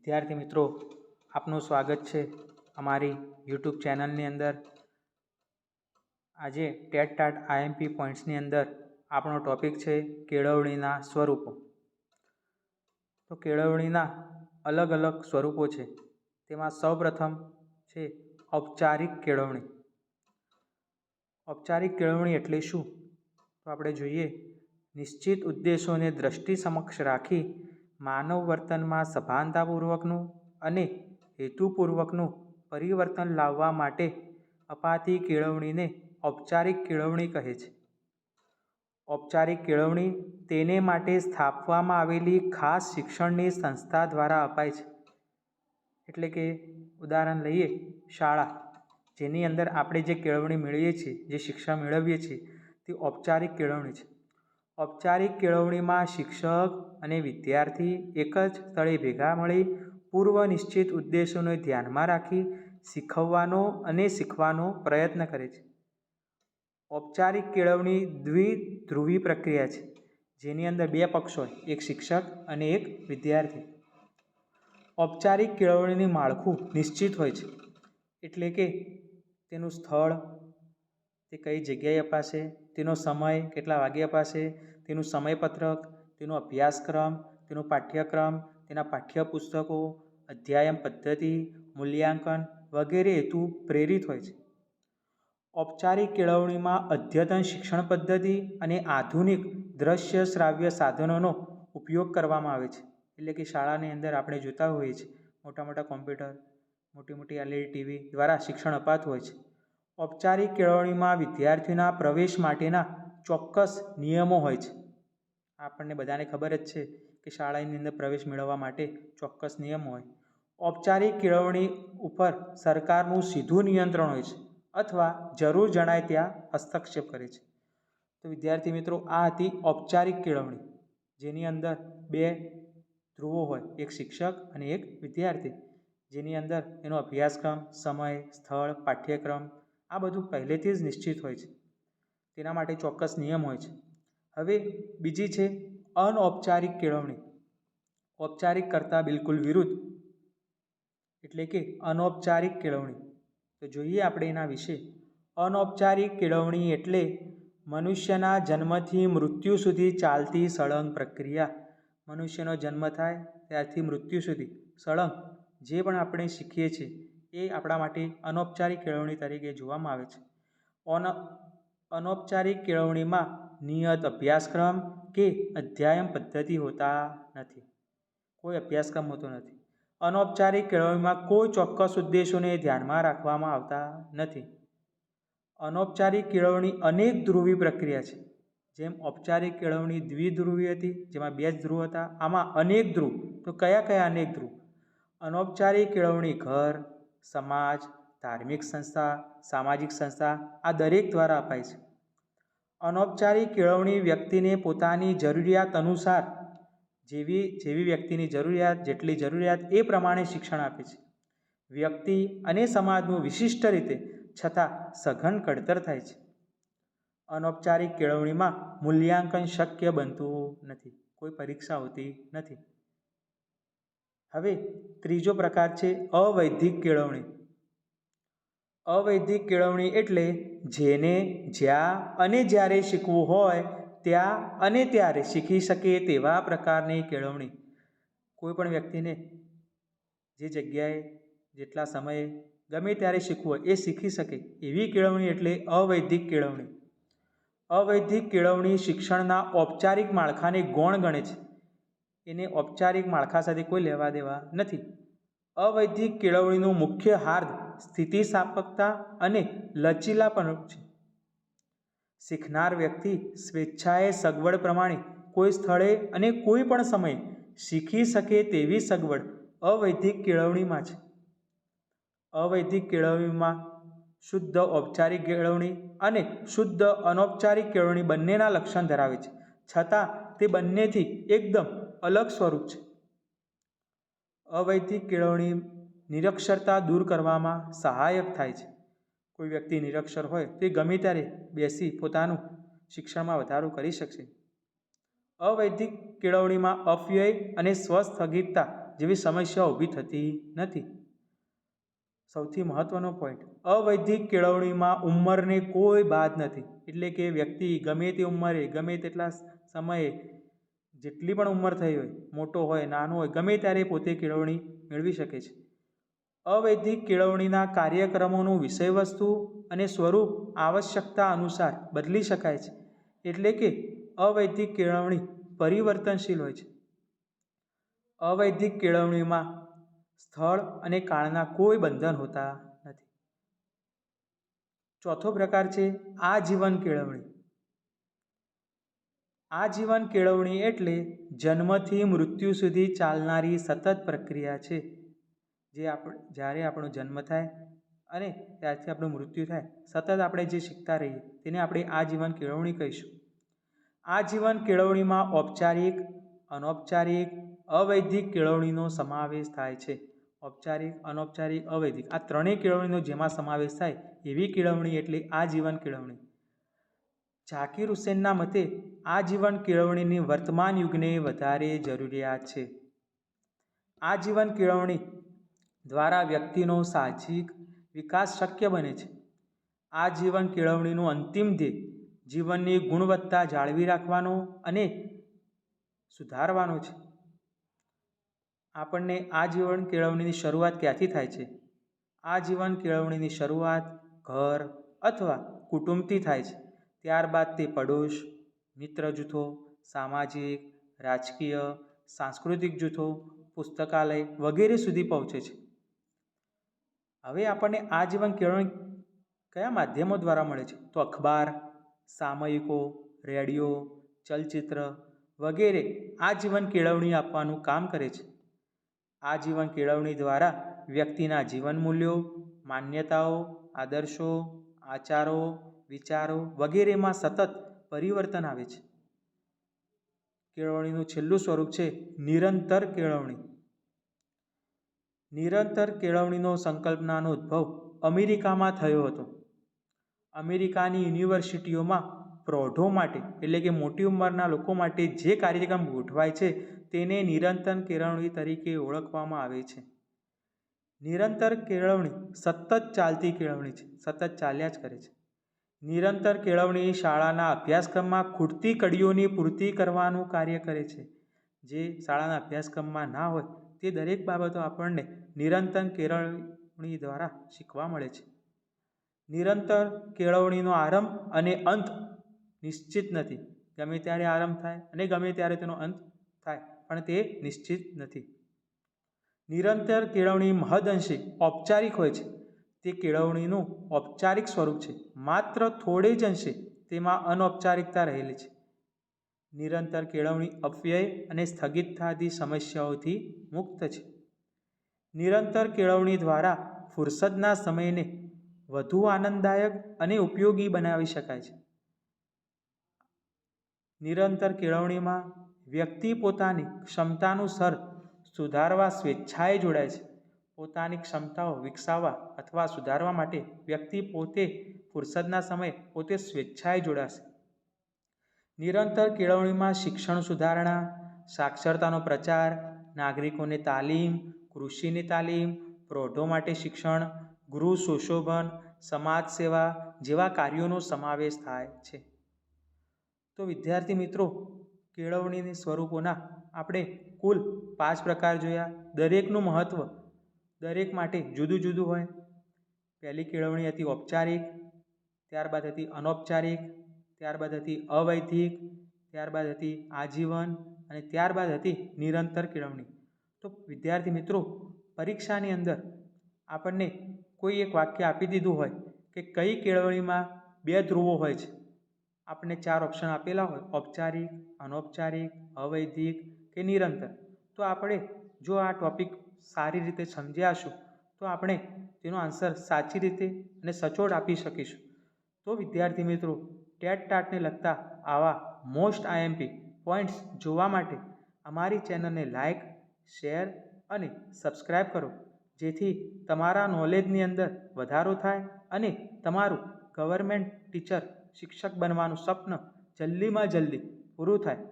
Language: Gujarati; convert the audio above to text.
વિદ્યાર્થી મિત્રો, આપનું સ્વાગત છે અમારી યુટ્યુબ ચેનલની અંદર. આજે ટેટ ટાટ આઈએમપી પોઈન્ટ્સની અંદર આપણો ટોપિક છે કેળવણીના સ્વરૂપો. તો કેળવણીના અલગ અલગ સ્વરૂપો છે. તેમાં સૌપ્રથમ છે ઔપચારિક કેળવણી. ઔપચારિક કેળવણી એટલે શું? તો આપણે જોઈએ, નિશ્ચિત ઉદ્દેશોને દ્રષ્ટિ સમક્ષ રાખી માનવ વર્તનમાં સભાનતાપૂર્વકનું અને હેતુપૂર્વકનું પરિવર્તન લાવવા માટે અપાતી કેળવણીને ઔપચારિક કેળવણી કહે છે. ઔપચારિક કેળવણી તેને માટે સ્થાપવામાં આવેલી ખાસ શિક્ષણની સંસ્થા દ્વારા અપાય છે. એટલે કે, ઉદાહરણ લઈએ, શાળા, જેની અંદર આપણે જે કેળવણી મેળવીએ છીએ, જે શિક્ષણ મેળવીએ છીએ, તે ઔપચારિક કેળવણી છે. ઔપચારિક કેળવણીમાં શિક્ષક અને વિદ્યાર્થી એક જ સ્થળે ભેગા મળી પૂર્વ નિશ્ચિત ઉદ્દેશોને ધ્યાનમાં રાખી શીખવવાનો અને શીખવાનો પ્રયત્ન કરે છે. ઔપચારિક કેળવણી દ્વિધ્રુવી પ્રક્રિયા છે, જેની અંદર બે પક્ષો હોય, એક શિક્ષક અને એક વિદ્યાર્થી. ઔપચારિક કેળવણીની માળખું નિશ્ચિત હોય છે, એટલે કે તેનું સ્થળ, તે કઈ જગ્યાએ અપાશે, તેનો સમય કેટલા વાગે અપાશે તેનું સમયપત્રક, તેનો અભ્યાસક્રમ, તેનો પાઠ્યક્રમ, તેના પાઠ્યપુસ્તકો, અધ્યાયન પદ્ધતિ, મૂલ્યાંકન વગેરે હેતુ પ્રેરિત હોય છે. ઔપચારિક કેળવણીમાં અદ્યતન શિક્ષણ પદ્ધતિ અને આધુનિક દ્રશ્ય શ્રાવ્ય સાધનોનો ઉપયોગ કરવામાં આવે છે. એટલે કે શાળાની અંદર આપણે જોતા હોઈએ છીએ, મોટા મોટા કોમ્પ્યુટર, મોટી મોટી એલઈડી ટીવી દ્વારા શિક્ષણ અપાતું હોય છે. ઔપચારિક કેળવણીમાં વિદ્યાર્થીઓના પ્રવેશ માટેના ચોક્કસ નિયમો હોય છે. આપણને બધાને ખબર જ છે કે શાળાની અંદર પ્રવેશ મેળવવા માટે ચોક્કસ નિયમ હોય. ઔપચારિક કેળવણી ઉપર સરકારનું સીધું નિયંત્રણ હોય છે અથવા જરૂર જણાય ત્યાં હસ્તક્ષેપ કરે છે. તો વિદ્યાર્થી મિત્રો, આ હતી ઔપચારિક કેળવણી, જેની અંદર બે ધ્રુવો હોય, એક શિક્ષક અને એક વિદ્યાર્થી. જેની અંદર એનો અભ્યાસક્રમ, સમય, સ્થળ, પાઠ્યક્રમ, આ બધું પહેલેથી જ નિશ્ચિત હોય છે. તેના માટે ચોક્કસ નિયમ હોય છે. હવે બીજી છે અનૌપચારિક કેળવણી. ઔપચારિક કરતાં બિલકુલ વિરુદ્ધ, એટલે કે અનૌપચારિક કેળવણી. તો જોઈએ આપણે એના વિશે. અનૌપચારિક કેળવણી એટલે મનુષ્યના જન્મથી મૃત્યુ સુધી ચાલતી સળંગ પ્રક્રિયા. મનુષ્યનો જન્મ થાય ત્યારથી મૃત્યુ સુધી. સળંગ, જે પણ આપણે શીખીએ છીએ, એ આપણા માટે અનૌપચારિક કેળવણી તરીકે જોવામાં આવે છે. અન અનૌપચારિક કેળવણીમાં નિયત અભ્યાસક્રમ કે અધ્યાયન પદ્ધતિ હોતા નથી. કોઈ અભ્યાસક્રમ હોતો નથી. અનૌપચારિક કેળવણીમાં કોઈ ચોક્કસ ઉદ્દેશોને ધ્યાનમાં રાખવામાં આવતા નથી. અનૌપચારિક કેળવણી અનેક ધ્રુવી પ્રક્રિયા છે. જેમ ઔપચારિક કેળવણી દ્વિધ્રુવી હતી, જેમાં બે જ ધ્રુવ હતા, આમાં અનેક ધ્રુવ. તો કયા કયા અનેક ધ્રુવ? અનૌપચારિક કેળવણી ઘર, સમાજ, ધાર્મિક સંસ્થા, સામાજિક સંસ્થા આ દરેક દ્વારા અપાય છે. અનૌપચારિક કેળવણી વ્યક્તિને પોતાની જરૂરિયાત અનુસાર જેવી જેવી વ્યક્તિની જરૂરિયાત, જેટલી જરૂરિયાત એ પ્રમાણે શિક્ષણ આપે છે. વ્યક્તિ અને સમાજનું વિશિષ્ટ રીતે છતાં સઘન કડતર થાય છે. અનૌપચારિક કેળવણીમાં મૂલ્યાંકન શક્ય બનતું નથી. કોઈ પરીક્ષા હોતી નથી. હવે ત્રીજો પ્રકાર છે અવૈધિક કેળવણી. અવૈધિક કેળવણી એટલે જેને જ્યાં અને જ્યારે શીખવું હોય, ત્યાં અને ત્યારે શીખી શકે તેવા પ્રકારની કેળવણી. કોઈ પણ વ્યક્તિને જે જગ્યાએ, જેટલા સમયે ગમે ત્યારે શીખવું હોય, એ શીખી શકે એવી કેળવણી એટલે અવૈધિક કેળવણી. અવૈધિક કેળવણી શિક્ષણના ઔપચારિક માળખાને ગૌણ ગણે છે. એને ઔપચારિક માળખા સાથે કોઈ લેવા દેવા નથી. અવૈધિક કેળવણીનું મુખ્ય હાર્દ સ્થિતિસ્થાપકતા અને લચીલાપણ છે. શીખનાર વ્યક્તિ સ્વેચ્છાએ સગવડ પ્રમાણે કોઈ સ્થળે અને કોઈ પણ સમયે શીખી શકે તેવી સગવડ અવૈધિક કેળવણીમાં છે. અવૈધિક કેળવણીમાં શુદ્ધ ઔપચારિક કેળવણી અને શુદ્ધ અનૌપચારિક કેળવણી બંનેના લક્ષણ ધરાવે છે. છતાં, તે બંનેથી એકદમ અલગ સ્વરૂપ છે. અવૈધિક કેળવણી નિરક્ષરતા દૂર કરવામાં સહાયક થાય છે. કોઈ વ્યક્તિ નિરક્ષર હોય તે ગમે ત્યારે બેસી પોતાનું શિક્ષણમાં વધારો કરી શકશે. અવૈધિક કેળવણીમાં અવ્યય અને સ્વસ્થગિતતા જેવી સમસ્યાઓ ઊભી થતી નથી. સૌથી મહત્ત્વનો પોઈન્ટ અવૈધિક કેળવણીમાં ઉંમરને કોઈ બાદ નથી. એટલે કે વ્યક્તિ ગમે તે ઉંમરે, ગમે તેટલા સમયે જેટલી પણ ઉંમર થઈ હોય, મોટો હોય, નાનો હોય, ગમે ત્યારે પોતે કેળવણી મેળવી શકે છે. અવૈધિક કેળવણીના કાર્યક્રમોનું વિષયવસ્તુ અને સ્વરૂપ આવશ્યકતા અનુસાર બદલી શકાય છે. એટલે કે અવૈધિક કેળવણી પરિવર્તનશીલ હોય છે. અવૈધિક કેળવણીમાં સ્થળ અને કાળના કોઈ બંધન હોતા નથી. ચોથો પ્રકાર છે આજીવન કેળવણી. આજીવન કેળવણી એટલે જન્મથી મૃત્યુ સુધી ચાલનારી સતત પ્રક્રિયા છે. જે આપણે, જ્યારે આપણો જન્મ થાય અને ત્યારથી આપણું મૃત્યુ થાય, સતત આપણે જે શીખતા રહીએ, તેને આપણે આજીવન કેળવણી કહીશું. આજીવન કેળવણીમાં ઔપચારિક, અનૌપચારિક, અવૈધિક કેળવણીનો સમાવેશ થાય છે. ઔપચારિક, અનૌપચારિક, અવૈધિક આ ત્રણેય કેળવણીનો જેમાં સમાવેશ થાય, એવી કેળવણી એટલે આજીવન કેળવણી. ઝાકીર હુસેનના મતે આજીવન કેળવણીની વર્તમાન યુગને વધારે જરૂરિયાત છે. આજીવન કેળવણી દ્વારા વ્યક્તિનો સાહજિક વિકાસ શક્ય બને છે. આ જીવન કેળવણીનું અંતિમ ધ્યેય, જીવનની ગુણવત્તા જાળવી રાખવાનો અને સુધારવાનો છે. આપણને આ જીવન કેળવણીની શરૂઆત ક્યાંથી થાય છે? આ જીવન કેળવણીની શરૂઆત ઘર અથવા કુટુંબથી થાય છે. ત્યારબાદ તે પડોશ, મિત્ર જૂથો, સામાજિક, રાજકીય, સાંસ્કૃતિક જૂથો, પુસ્તકાલય વગેરે સુધી પહોંચે છે. હવે આપણને આજીવન કેળવણી કયા માધ્યમો દ્વારા મળે છે? તો અખબાર, સામયિકો, રેડિયો, ચલચિત્ર વગેરે આજીવન કેળવણી આપવાનું કામ કરે છે. આજીવન કેળવણી દ્વારા વ્યક્તિના જીવન મૂલ્યો, માન્યતાઓ, આદર્શો, આચારો, વિચારો વગેરેમાં સતત પરિવર્તન આવે છે. કેળવણીનું છેલ્લું સ્વરૂપ છે નિરંતર કેળવણી. નિરંતર કેળવણીનો સંકલ્પનાનો ઉદ્ભવ અમેરિકામાં થયો હતો. અમેરિકાની યુનિવર્સિટીઓમાં પ્રૌઢો માટે, એટલે કે મોટી ઉંમરના લોકો માટે જે કાર્યક્રમ ગોઠવાય છે, તેને નિરંતર કેળવણી તરીકે ઓળખવામાં આવે છે. નિરંતર કેળવણી સતત ચાલતી કેળવણી છે, સતત ચાલ્યા જ કરે છે. નિરંતર કેળવણી શાળાના અભ્યાસક્રમમાં ખૂટતી કડીઓની પૂર્તિ કરવાનું કાર્ય કરે છે. જે શાળાના અભ્યાસક્રમમાં ના હોય તે દરેક બાબતો આપણને નિરંતર કેળવણી દ્વારા શીખવા મળે છે. નિરંતર કેળવણીનો આરંભ અને અંત નિશ્ચિત નથી. ગમે ત્યારે આરંભ થાય અને ગમે ત્યારે તેનો અંત થાય, પણ તે નિશ્ચિત નથી. નિરંતર કેળવણી મહદઅંશે ઔપચારિક હોય છે. તે કેળવણીનું ઔપચારિક સ્વરૂપ છે. માત્ર થોડે જ અંશે તેમાં અનૌપચારિકતા રહેલી છે. નિરંતર કેળવણી અવ્યય અને સ્થગિતતાથી સમસ્યાઓથી મુક્ત છે. નિરંતર કેળવણી દ્વારા ફુરસદના સમયને વધુ આનંદદાયક અને ઉપયોગી બનાવી શકાય છે. નિરંતર કેળવણીમાં વ્યક્તિ પોતાની ક્ષમતાનું સ્તર સુધારવા સ્વેચ્છાએ જોડાય છે. પોતાની ક્ષમતાઓ વિકસાવવા અથવા સુધારવા માટે વ્યક્તિ પોતે ફુરસદના સમયે પોતે સ્વેચ્છાએ જોડાશે. નિરંતર કેળવણીમાં શિક્ષણ સુધારણા, સાક્ષરતાનો પ્રચાર, નાગરિકોને તાલીમ કૃષિની તાલીમ, પ્રૌઢો માટે શિક્ષણ ગૃહ સુશોભન, સમાજ સેવા જેવા કાર્યોનો સમાવેશ થાય છે. તો વિદ્યાર્થી મિત્રો, કેળવણીની સ્વરૂપોના આપણે કુલ પાંચ પ્રકાર જોયા. દરેકનું મહત્ત્વ દરેક માટે જુદું જુદું હોય. પહેલી કેળવણી હતી ઔપચારિક, ત્યારબાદ હતી અનૌપચારિક, ત્યારબાદ હતી અવૈધિક, ત્યારબાદ હતી આજીવન અને ત્યારબાદ હતી નિરંતર કેળવણી. તો વિદ્યાર્થી મિત્રો, પરીક્ષાની અંદર આપણને કોઈ એક વાક્ય આપી દીધું હોય કે કઈ કેળવણીમાં બે ધ્રુવો હોય છે. આપણને ચાર ઓપ્શન આપેલા હોય, ઔપચારિક, અનૌપચારિક, અવૈધિક કે નિરંતર. તો આપણે જો આ ટૉપિક સારી રીતે સમજ્યાશું, તો આપણે તેનો આન્સર સાચી રીતે અને સચોટ આપી શકીશું. તો વિદ્યાર્થી મિત્રો ટેટ ટાટને લગતા આવા મોસ્ટ આઈએમપી પોઈન્ટ્સ જોવા માટે અમારી ચેનલને લાઈક શેર અને સબસ્ક્રાઈબ કરો. જેથી તમારા નોલેજની અંદર વધારો થાય અને તમારું ગવર્મેન્ટ ટીચર શિક્ષક બનવાનું સ્વપ્ન જલ્દીમાં જલ્દી પૂરું થાય.